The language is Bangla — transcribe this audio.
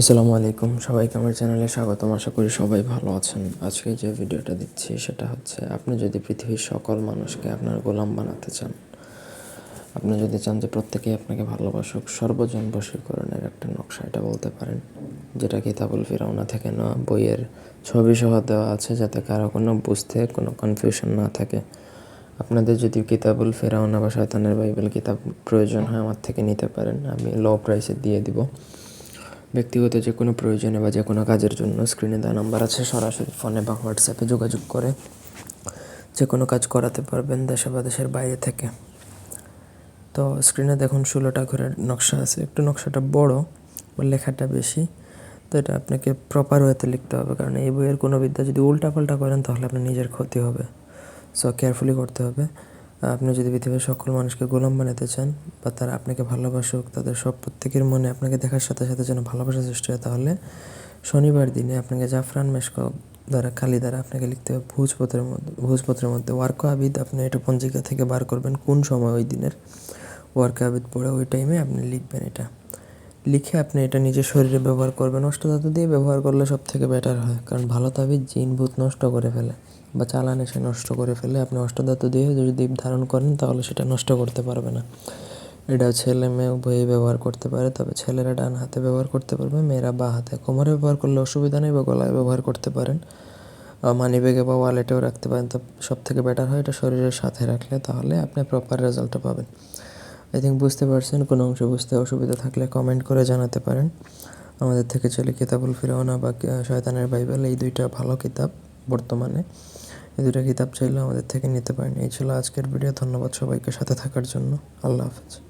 আসসালামু আলাইকুম। সবাইকে আমার চ্যানেলে স্বাগতম। আশা করি সবাই ভালো আছেন। আজকে যে ভিডিওটা দিচ্ছি, সেটা হচ্ছে আপনি যদি পৃথিবীর সকল মানুষকে আপনার গোলাম বানাতে চান, আপনি যদি চান যে প্রত্যেকেই আপনাকে ভালোবাসুক, সর্বজন বশীকরণের একটা নকশা এটা বলতে পারেন, যেটা কিতাবুল ফিরাউনা থেকে না বইয়ের ছবি সহ দেওয়া আছে, যাতে কারও কোনো বুঝতে, কোনো কনফিউশন না থাকে। আপনাদের যদি কিতাবুল ফেরাউনা বা শয়তানের বাইবেল কিতাব প্রয়োজন হয়, আমার থেকে নিতে পারেন। আমি লো প্রাইসে দিয়ে দিব। ব্যক্তিগত যে কোনো প্রয়োজনে বা যে কোনো কাজের জন্য স্ক্রিনে দেওয়া নাম্বার আছে, সরাসরি ফোনে বা হোয়াটসঅ্যাপে যোগাযোগ করে যে কোনো কাজ করাতে পারবেন দেশে বা দেশের বাইরে থেকে। তো স্ক্রিনে দেখুন ষোলোটা ঘরের নকশা আছে, একটু নকশাটা বড় লেখাটা বেশি। তো এটা আপনাকে প্রপার ওয়েতে লিখতে হবে, কারণ এই বইয়ের কোনো বিদ্যা যদি উল্টাপাল্টা করেন তাহলে আপনার নিজের ক্ষতি হবে। সো কেয়ারফুলি করতে হবে। আপনি যদি পৃথিবীর সকল মানুষকে গোলাম বানাতে চান বা তারা আপনাকে ভালোবাসুক, তাদের সব প্রত্যেকের মনে আপনাকে দেখার সাথে সাথে যেন ভালোবাসা সৃষ্টি হয়, তাহলে শনিবার দিনে আপনাকে জাফরান মেশক দ্বারা, খালি দ্বারা আপনাকে লিখতে হবে ভোজপত্রের মধ্যে ভোজপত্রের মধ্যে, ওয়ার্ক আবিদ আপনি এটা পঞ্জিকা থেকে বার করবেন কোন সময় ওই দিনের, ওয়ার্ক আবিদ পড়ে ওই টাইমে আপনি লিখবেন এটা। লিখে আপনি এটা নিজের শরীরে ব্যবহার করবেন। নষ্ট অষ্টধাতু দিয়ে ব্যবহার করলে সব থেকে বেটার হয়। কারণ ভালো তাবিজ জিন ভূত নষ্ট করে ফেলে বা চালান এসে নষ্ট করে ফেলে। আপনি অষ্টধাতু দিয়ে যদি ধারণ করেন তাহলে সেটা নষ্ট করতে পারবে না। এটা ছেলে মেয়ে উভয়ই ব্যবহার করতে পারে। তবে ছেলেরা ডান হাতে ব্যবহার করতে পারবে, মেয়েরা বা হাতে। কোমরে ব্যবহার করলে অসুবিধা নেই বা গলায় ব্যবহার করতে পারেন। মানি ব্যাগে বা ওয়ালেটেও রাখতে পারেন। তো সব থেকে বেটার হয় এটা শরীরের সাথে রাখলে তাহলে আপনি প্রপার রেজাল্টটা পাবেন। আই থিঙ্ক বুঝতে পারছেন, কোনো অংশ বুঝতে অসুবিধা থাকলে কমেন্ট করে জানাতে পারেন। আমাদের থেকে চলে কিতাবুল ফিরাওনা বা শয়তানের বাইবেল, এই দুইটা ভালো কিতাব বর্তমানে। এই দুটো কিতাব চাইলে আমাদের থেকে নিতে পারেন। এই ছিল আজকের ভিডিও ধন্যবাদ সবাইকে সাথে থাকার জন্য। আল্লাহ হাফেজ।